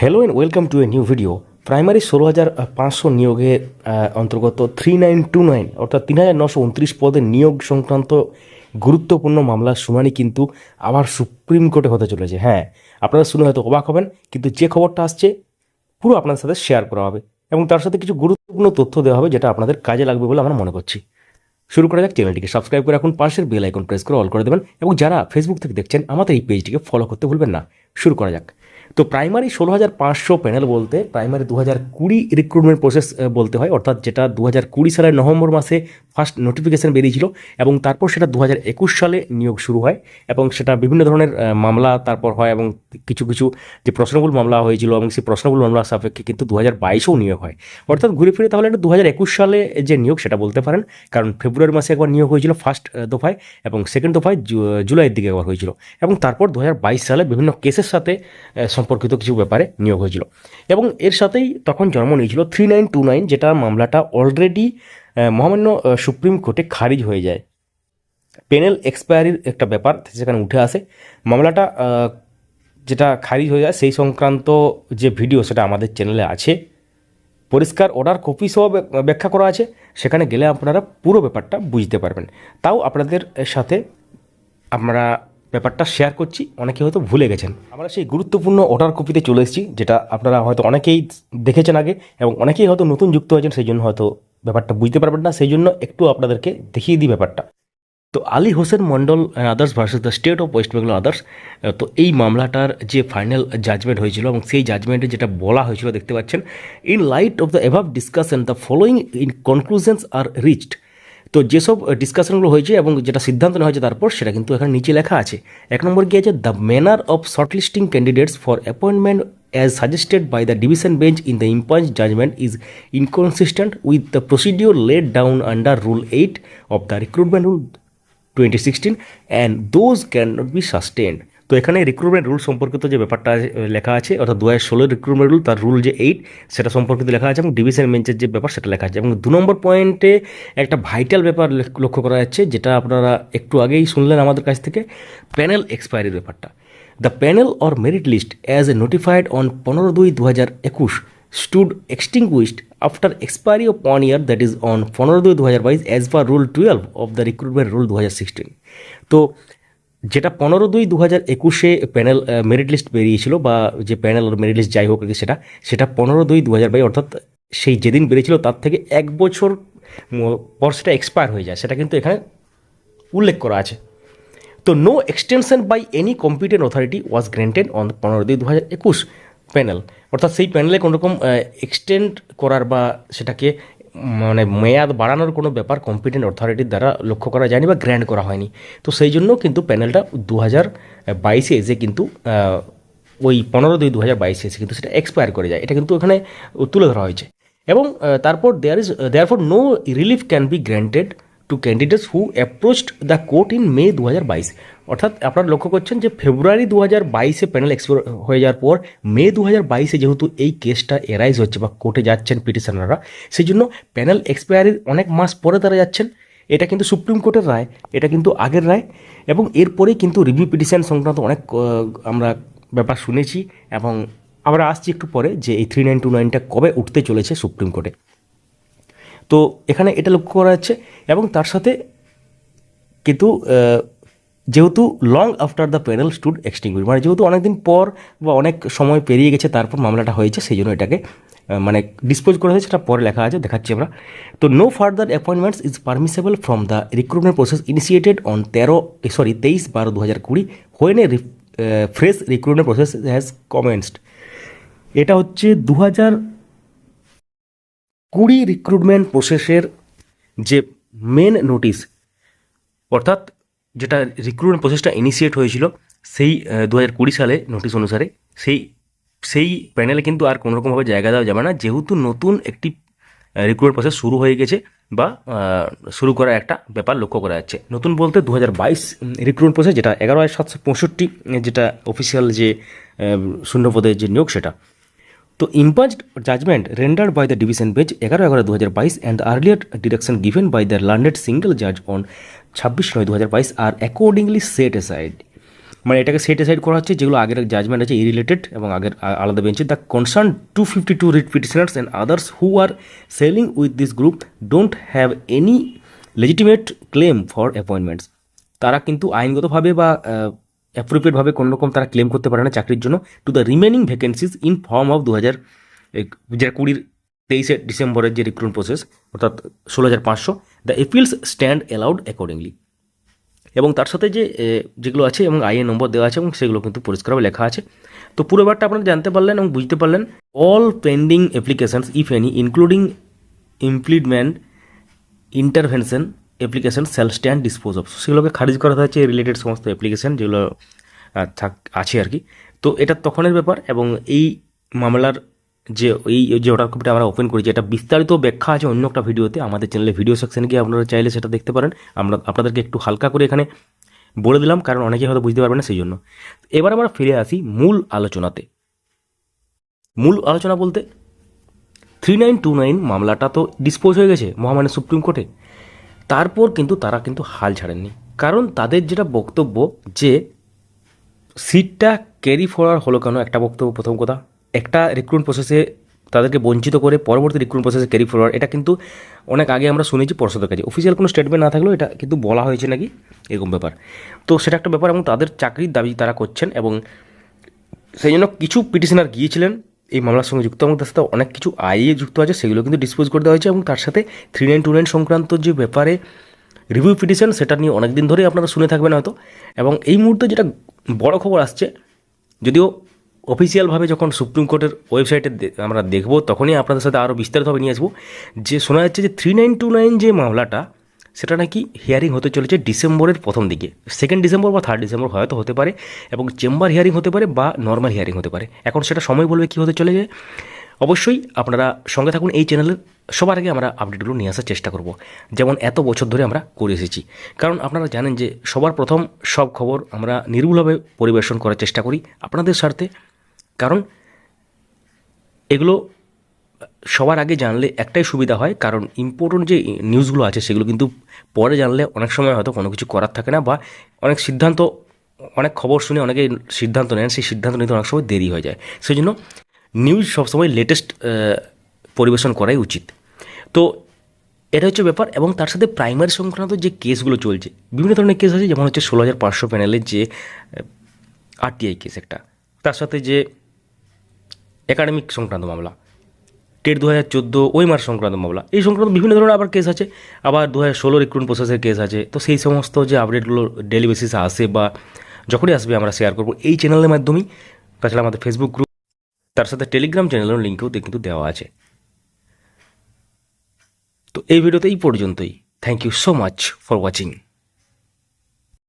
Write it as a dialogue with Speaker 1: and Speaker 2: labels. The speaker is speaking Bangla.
Speaker 1: Hello and welcome to a new video primary ষোলো হাজার পাঁচশো নিয়োগের অন্তর্গত থ্রি নাইন টু নাইন অর্থাৎ তিন হাজার নশো উনত্রিশ পদের নিয়োগ সংক্রান্ত গুরুত্বপূর্ণ মামলার শুনানি কিন্তু আবার সুপ্রিম কোর্টে হতে চলেছে। হ্যাঁ আপনারা শুনে হয়তো অবাক হবেন, কিন্তু যে খবরটা আসছে, পুরো আপনার সাথে শেয়ার করা হবে এবং তার সাথে কিছু গুরুত্বপূর্ণ তথ্য দেওয়া হবে যেটা আপনাদের কাজে লাগবে বলে আমরা মনে করছি। শুরু করা যাক চ্যানেলটিকে। সাবস্ক্রাইব করে রাখুন পাশের বেল আইকন প্রেস করে অল করে দেবেন এবং যারা ফেসবুক থেকে দেখছেন, আমাদের এই পেজটিকে ফলো করতে ভুলবেন না। শুরু করা যাক। তো প্রাইমারি ষোলো হাজার পাঁচশো প্যানেল বলতে প্রাইমারি দু হাজার কুড়ি রিক্রুটমেন্ট প্রসেস বলতে হয়। অর্থাৎ যেটা দু হাজার কুড়ি সালের নভেম্বর মাসে ফার্স্ট নোটিফিকেশান বেরিয়েছিল এবং তারপর সেটা দু হাজার একুশ সালে নিয়োগ শুরু হয় এবং সেটা বিভিন্ন ধরনের মামলা তারপর হয় এবং কিছু কিছু যে প্রশ্নবুল মামলা হয়েছিল এবং সেই প্রশ্নবুল মামলা সাপেক্ষে কিন্তু দু হাজার বাইশেও নিয়োগ হয়। অর্থাৎ ঘুরে ফিরে তাহলে এটা দু হাজার একুশ সালে যে নিয়োগ সেটা বলতে পারেন, কারণ ফেব্রুয়ারি মাসে একবার নিয়োগ হয়েছিল ফার্স্ট দফায় এবং সেকেন্ড দফায় জুলাইয়ের দিকে একবার হয়েছিল এবং তারপর দু হাজার বাইশ সালে বিভিন্ন কেসের সাথে সম্পর্কিত কিছু ব্যাপারে নিয়োগ হয়েছিল। এবং এর সাথেই তখন জন্ম নিয়েছিল থ্রি নাইন টু নাইন, যেটা মামলাটা অলরেডি মহামান্য সুপ্রিম কোর্টে খারিজ হয়ে যায়। পেনেল এক্সপায়ারির একটা ব্যাপার সেখানে উঠে আসে। মামলাটা যেটা খারিজ হয়ে যায় সেই সংক্রান্ত যে ভিডিও সেটা আমাদের চ্যানেলে আছে। পরিষ্কার অর্ডার কপি সহ ব্যাখ্যা করা আছে। সেখানে গেলে আপনারা পুরো ব্যাপারটা বুঝতে পারবেন। তাও আপনাদের সাথে আমরা ব্যাপারটা শেয়ার করছি। অনেকে হয়তো ভুলে গেছেন। আমরা সেই গুরুত্বপূর্ণ অর্ডার কপিতে চলে এসেছি, যেটা আপনারা হয়তো অনেকেই দেখেছেন আগে এবং অনেকেই হয়তো নতুন যুক্ত হয়েছেন, সেই জন্য হয়তো ব্যাপারটা বুঝতে পারবেন না, সেই জন্য একটু আপনাদেরকে দেখিয়ে দিই ব্যাপারটা। তো Ali Hossain Mondal and others versus the state of West Bengal others তো এই মামলাটার যে ফাইনাল জাজমেন্ট হয়েছিল এবং সেই জাজমেন্টে যেটা বলা হয়েছিল দেখতে পাচ্ছেন in light of the above discussion the following in conclusions are reached তো যেসব ডিসকাশনগুলো হয়েছে এবং যেটা সিদ্ধান্ত নেওয়া হয়েছে তারপর সেটা কিন্তু এখানে নিচে লেখা আছে। এক নম্বর আছে the manner of shortlisting candidates for appointment as suggested by the division bench in the impugned judgment is inconsistent with the procedure laid down under Rule 8 of the Recruitment Rule 2016 and those cannot be sustained. তো এখানে রিক্রুটমেন্ট রুল সম্পর্কিত যে ব্যাপারটা লেখা আছে, অর্থাৎ দু হাজার ষোলোর রিক্রুটমেন্ট রুল তার রুল যে এইট সেটা সম্পর্কিত লেখা আছে এবং ডিভিশন বেঞ্চের যে ব্যাপার, সেটা লেখা আছে। এবং দু নম্বর পয়েন্টে একটা ভাইটাল ব্যাপার লক্ষ্য করা যাচ্ছে, যেটা আপনারা একটু আগেই শুনলেন আমাদের কাছ থেকে প্যানেল এক্সপায়ারির ব্যাপারটা। The panel or merit list as a notified on পনেরো দুই দু হাজার একুশ stood extinguished after expiry of one year that is on পনেরো দুই দু হাজার বাইশ as per rule twelve of the recruitment rule দু হাজার সিক্সটিন তো যেটা পনেরো দুই দু হাজার একুশে প্যানেল মেরিট লিস্ট বেরিয়েছিল বা যে প্যানেল ওর মেরিট লিস্ট যাই হোক সেটা সেটা পনেরো দুই দু হাজার বাইশ অর্থাৎ সেই যেদিন বেরিয়েছিল তার থেকে এক বছর পর সেটা এক্সপায়ার হয়ে যায়। সেটা কিন্তু এখানে উল্লেখ করা আছে। তো no extension by any competent authority was granted on পনেরো দুই দু হাজার একুশ প্যানেল অর্থাৎ সেই প্যানেলে কোনো রকম এক্সটেন্ড করার বা সেটাকে মানে মেয়াদ বাড়ানোর কোনো ব্যাপার কম্পিটেন্ট অথরিটির দ্বারা লক্ষ্য করা যায়নি বা গ্র্যান্ড করা হয়নি। তো সেই জন্য কিন্তু প্যানেলটা দু হাজার বাইশে এসে কিন্তু ওই পনেরো দুই দু হাজার বাইশে এসে কিন্তু সেটা এক্সপায়ার করে যায়। এটা কিন্তু ওখানে তুলে ধরা হয়েছে। এবং তারপর there is there for no relief can be granted to candidates who approached the court in May দু হাজার বাইশ অর্থাৎ আপনারা লক্ষ্য করছেন যে ফেব্রুয়ারি দু হাজার বাইশে প্যানেল এক্সপায়ার হয়ে যাওয়ার পর মে দু হাজার বাইশে যেহেতু এই কেসটা এরাইজ হচ্ছে বা কোর্টে যাচ্ছেন পিটিশনাররা সেই জন্য প্যানেল এক্সপায়ারির অনেক মাস পরে তারা যাচ্ছেন। এটা কিন্তু সুপ্রিম কোর্টের রায়, এটা কিন্তু আগের রায় এবং এরপরেই কিন্তু রিভিউ পিটিশন সংক্রান্ত অনেক আমরা ব্যাপার শুনেছি এবং আমরা আসছি একটু পরে যে এই থ্রি নাইন টু নাইনটা কবে উঠতে চলেছে সুপ্রিম কোর্টে। তো এখানে এটা লক্ষ্য করা যাচ্ছে এবং তার সাথে কিন্তু যেহেতু long after the panel stood extinguish মানে যেহেতু অনেকদিন পর বা অনেক সময় পেরিয়ে গেছে, তারপর মামলাটা হয়েছে, সেই জন্য এটাকে মানে ডিসপোজ করা হয়েছে, সেটা পরে লেখা আছে, দেখাচ্ছি আমরা। তো no further appointments is permissible from the recruitment process initiated on তেরো সরি তেইশ বারো দু হাজার কুড়ি when a fresh recruitment process has commenced এটা হচ্ছে দু হাজার কুড়ি রিক্রুটমেন্ট প্রসেসের যে মেন নোটিশ অর্থাৎ যেটা রিক্রুটমেন্ট প্রসেসটা ইনিশিয়েট হয়েছিল, সেই দু হাজার কুড়ি সালে নোটিশ অনুসারে, সেই সেই প্যানেলে কিন্তু আর কোনোরকমভাবে জায়গা দেওয়া যাবে না। যেহেতু নতুন একটি রিক্রুটমেন্ট প্রসেস শুরু হয়ে গেছে বা শুরু করার একটা ব্যাপার লক্ষ্য করা যাচ্ছে। নতুন বলতে দু হাজার বাইশ রিক্রুটমেন্ট প্রসেস যেটা এগারো হাজার সাতশো পঁয়ষট্টি, যেটা অফিসিয়াল যে শূন্যপদের যে নিয়োগ সেটা তো impugned judgment rendered by the division bench এগারো এগারো দু হাজার বাইশ and earlier direction given by the learned single জাজ অন ছাব্বিশ নয় দু হাজার বাইশ আর অ্যাকর্ডিংলি সেট এসাইড মানে এটাকে সেট এসাইড করা হচ্ছে, যেগুলো আগের জাজমেন্ট আছে ইরিলেটেড এবং আগের আলাদা বেঞ্চে the concern to fifty two writ petitioners and others who are sailing with this group don't have any legitimate claim for appointments তারা কিন্তু আইনগতভাবে বা অ্যাপ্রোপ্রিয়েটভাবে কোনো রকম তারা ক্লেম করতে পারে না চাকরির জন্য। To the remaining vacancies in form of দু হাজার যেটা কুড়ির তেইশে ডিসেম্বরের যে রিক্রুট প্রসেস অর্থাৎ ষোলো হাজার পাঁচশো the appeals stand allowed accordingly এবং তার সাথে যে যেগুলো আছে এবং আইএ নম্বর দেওয়া আছে এবং সেগুলো কিন্তু পরিষ্কারভাবে লেখা আছে। তো পুরো ব্যাপারটা আপনারা জানতে পারলেন এবং বুঝতে পারলেন all pending applications if any including impleadment intervention application shall stand disposed of সেগুলোকে খারিজ করা হয়েছে রিলেটেড সমস্ত অ্যাপ্লিকেশন যেগুলো থাক, আছে আর কি। তো এটা তখনের ব্যাপার এবং এই মামলার যে, এই যে অর্ডার কপিটা আমরা ওপেন করেছি, এটা বিস্তারিত ব্যাখ্যা আছে অন্য একটা ভিডিওতে। আমাদের চ্যানেলে ভিডিও সেকশনে গিয়ে আপনারা চাইলে সেটা দেখতে পারেন। আমরা, আপনাদেরকে একটু হালকা করে এখানে বলে দিলাম, কারণ অনেকে হয়তো বুঝতে পারবে না সেই জন্য। এবার আমরা ফিরে আসি মূল আলোচনাতে। মূল আলোচনা বলতে থ্রি নাইন টু নাইন মামলাটা তো ডিসপোজ হয়ে গেছে মহামান্য সুপ্রিম কোর্টে। তারপর কিন্তু তারা কিন্তু হাল ছাড়েননি। কারণ তাদের যেটা বক্তব্য যে সিটটা ক্যারি ফরওয়ার্ড হলো কেন একটা বক্তব্য প্রথম কথা। একটা রিক্রুট প্রসেসে তাদেরকে বঞ্চিত করে পরবর্তী রিক্রুট প্রসেসে ক্যারি ফরওয়ার্ড এটা কিন্তু অনেক আগে আমরা শুনেছি পর্ষদের কাছে। অফিসিয়াল কোনো স্টেটমেন্ট না থাকলেও এটা কিন্তু বলা হয়েছে নাকি এরকম ব্যাপার। তো সেটা একটা ব্যাপার এবং তাদের চাকরির দাবি তারা করছেন এবং সেই জন্য কিছু পিটিশনার গিয়েছিলেন। এই মামলার সঙ্গে যুক্ত এবং তার সাথে অনেক কিছু আইএ যুক্ত আছে, সেগুলো কিন্তু ডিসপোজ করে দেওয়া হয়েছে এবং তার সাথে থ্রি নাইন টু নাইন সংক্রান্ত যে ব্যাপারে রিভিউ পিটিশন সেটা নিয়ে অনেক দিন ধরেই আপনারা শুনে থাকবেন হয়তো। এবং এই মুহূর্তে যেটা বড় খবর আসছে, যদিও অফিসিয়ালভাবে যখন সুপ্রিম কোর্টের ওয়েবসাইটে আমরা দেখব, তখনই আপনাদের সাথে আরও বিস্তারিতভাবে নিয়ে আসব। যে শোনা যাচ্ছে যে থ্রি নাইন টু নাইন যে মামলাটা সেটা নাকি হিয়ারিং হতে চলেছে ডিসেম্বরের প্রথম দিকে। সেকেন্ড ডিসেম্বর বা থার্ড ডিসেম্বর হয়তো হতে পারে এবং চেম্বার হিয়ারিং হতে পারে বা নর্মাল হিয়ারিং হতে পারে। এখন সেটা সময় বলবে কী হতে চলেছে? অবশ্যই আপনারা সঙ্গে থাকুন এই চ্যানেলের সবার আগে আমরা আপডেটগুলো নিয়ে আসার চেষ্টা করব। যেমন এত বছর ধরে আমরা করে এসেছি। কারণ আপনারা জানেন যে সবার প্রথম সব খবর আমরা নির্ভুলভাবে পরিবেশন করার চেষ্টা করি আপনাদের স্বার্থে। কারণ এগুলো সবার আগে জানলে একটাই সুবিধা হয়, কারণ ইম্পর্টেন্ট যে নিউজগুলো আছে সেগুলো কিন্তু পরে জানলে অনেক সময় হয়তো কোনো কিছু করার থাকে না বা অনেক সিদ্ধান্ত, অনেক খবর শুনে অনেকে সিদ্ধান্ত নেন, সেই সিদ্ধান্ত নিতে অনেক সময় দেরি হয়ে যায়। সেই জন্য নিউজ সবসময় লেটেস্ট পরিবেশন করাই উচিত। তো এটা হচ্ছে ব্যাপার এবং তার সাথে প্রাইমারি সংক্রান্ত যে কেসগুলো চলছে, বিভিন্ন ধরনের কেস আছে, যেমন হচ্ছে ষোলো হাজার পাঁচশো প্যানেলের যে আরটিআই কেস একটা, তার সাথে যে একাডেমিক সংক্রান্ত মামলা টেট দু হাজার চোদ্দ, ওই মার সংক্রান্ত মামলা। এই সংক্রান্ত বিভিন্ন ধরনের আবার কেস আছে। আবার দু হাজার ষোলো রিক্রুট প্রসেসের কেস আছে। তো সেই সমস্ত যে আপডেটগুলো ডেলি বেসিসে আসে বা যখনই আসবে আমরা শেয়ার করব এই চ্যানেলের মাধ্যমেই। তাছাড়া আমাদের ফেসবুক গ্রুপ তার সাথে টেলিগ্রাম চ্যানেলের লিঙ্কেও কিন্তু দেওয়া আছে। তো এই ভিডিওতে এই পর্যন্তই। Thank you so much for watching